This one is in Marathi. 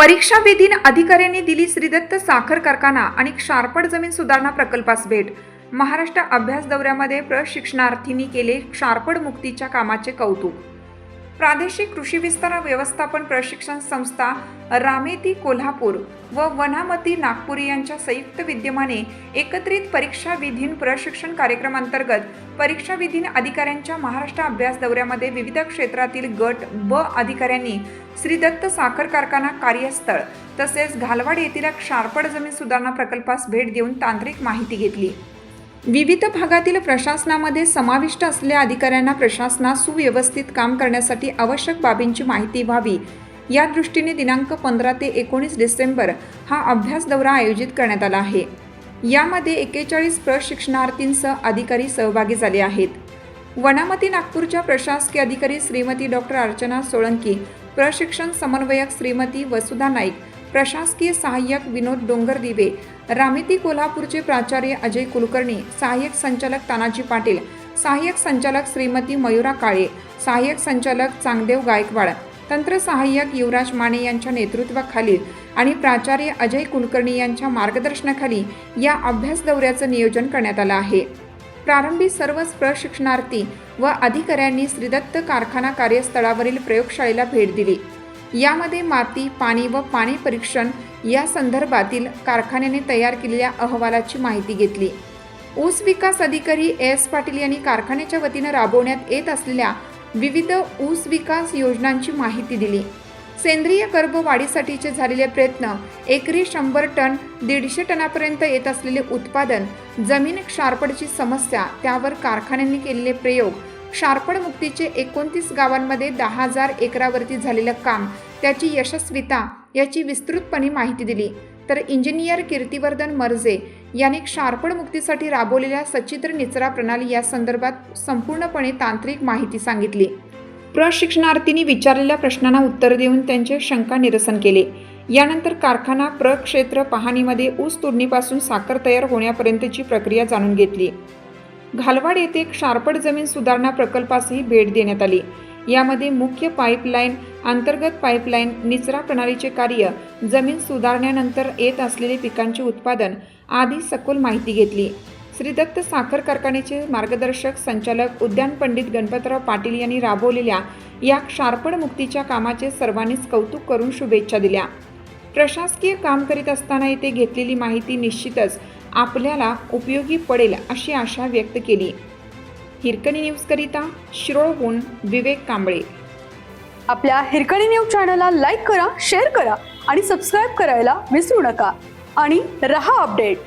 परीक्षा विधीन अधिकाऱ्यांनी दिली श्रीदत्त साखर कारखाना आणि क्षारपड जमीन सुधारणा प्रकल्पास भेट. महाराष्ट्र अभ्यास दौऱ्यामध्ये प्रशिक्षणार्थींनी केले क्षारपड मुक्तीच्या कामाचे कौतुक प्रादेशिक कृषी विस्तार व्यवस्थापन प्रशिक्षण संस्था रामेती कोल्हापूर व वनामती नागपुरी यांच्या संयुक्त विद्यमाने एकत्रित परीक्षा विधीन प्रशिक्षण कार्यक्रमांतर्गत परीक्षा विधीन अधिकाऱ्यांच्या महाराष्ट्र अभ्यास दौऱ्यामध्ये विविध क्षेत्रातील गट ब अधिकाऱ्यांनी श्री दत्त साखर कारखाना कार्यस्थळ तसेच घालवाड येथील क्षारपड जमीन सुधारणा प्रकल्पास भेट देऊन तांत्रिक माहिती घेतली. विविध भागातील प्रशासनामध्ये समाविष्ट असलेल्या अधिकाऱ्यांना प्रशासनात सुव्यवस्थित काम करण्यासाठी आवश्यक बाबींची माहिती व्हावी. या दृष्टीने दिनांक पंधरा ते एकोणीस डिसेंबर हा अभ्यास दौरा आयोजित करण्यात आला आहे. यामध्ये एकेचाळीस प्रशिक्षणार्थींसह अधिकारी सहभागी झाले आहेत. वनामती नागपूरच्या प्रशासकीय अधिकारी श्रीमती डॉक्टर अर्चना सोळंकी प्रशिक्षण समन्वयक श्रीमती वसुधा नाईक प्रशासकीय सहाय्यक विनोद डोंगरदिवे रामिती कोल्हापूरचे प्राचार्य अजय कुलकर्णी सहाय्यक संचालक तानाजी पाटील सहाय्यक संचालक श्रीमती मयुरा काळे सहाय्यक संचालक चांगदेव गायकवाड तंत्र सहाय्यक युवराज माने यांच्या नेतृत्वाखाली आणि प्राचार्य अजय कुलकर्णी यांच्या मार्गदर्शनाखाली या अभ्यास दौऱ्याचं नियोजन करण्यात आलं आहे. प्रारंभी सर्वच प्रशिक्षणार्थी व अधिकाऱ्यांनी श्रीदत्त कारखाना कार्यस्थळावरील प्रयोगशाळेला भेट दिली. यामध्ये माती पाणी व पाणी परीक्षण या संदर्भातील कारखान्याने तयार केलेल्या अहवालाची माहिती घेतली. ऊस विकास अधिकारी एस पाटील यांनी कारखान्याच्या वतीनं राबवण्यात येत असलेल्या विविध ऊस विकास योजनांची माहिती दिली. सेंद्रिय गर्भ वाढीसाठीचे झालेले प्रयत्न एकरी शंभर टन दीडशे टनापर्यंत येत असलेले उत्पादन जमीन क्षारपडची समस्या त्यावर कारखान्यांनी केलेले प्रयोग शार्पण मुक्तीचे एकोणतीस गावांमध्ये दहा हजार एकरावरती झालेलं काम त्याची यशस्विता याची विस्तृतपणे माहिती दिली. तर इंजिनियर कीर्तिवर्धन मर्जे यांनी क्षारपण मुक्तीसाठी राबवलेल्या सचित्र निचरा प्रणाली या संदर्भात संपूर्णपणे तांत्रिक माहिती सांगितली. प्रशिक्षणार्थींनी विचारलेल्या प्रश्नांना उत्तर देऊन त्यांचे शंका निरसन केले. यानंतर कारखाना प्रक्षेत्र पाहणीमध्ये ऊस तोडणीपासून साखर तयार होण्यापर्यंतची प्रक्रिया जाणून घेतली. घालवाड येथे क्षारपड जमीन सुधारणा प्रकल्पासही भेट देण्यात आली. यामध्ये मुख्य पाईपलाईन अंतर्गत पाईपलाईन निचरा प्रणालीचे कार्य जमीन सुधारण्यानंतर येत असलेले पिकांचे उत्पादन आदी सखोल माहिती घेतली. श्रीदत्त साखर कारखान्याचे मार्गदर्शक संचालक उद्यान पंडित गणपतराव पाटील यांनी राबवलेल्या या क्षारपड मुक्तीच्या कामाचे सर्वांनीच कौतुक करून शुभेच्छा दिल्या. प्रशासकीय काम करीत असताना येथे घेतलेली माहिती निश्चितच आपल्याला उपयोगी पडेल अशी आशा व्यक्त केली. हिरकणी न्यूजकरिता शिरोळहून विवेक कांबळे. आपल्या हिरकणी न्यूज चॅनलला लाईक करा शेअर करा आणि सबस्क्राईब करायला विसरू नका. आणि रहा अपडेट.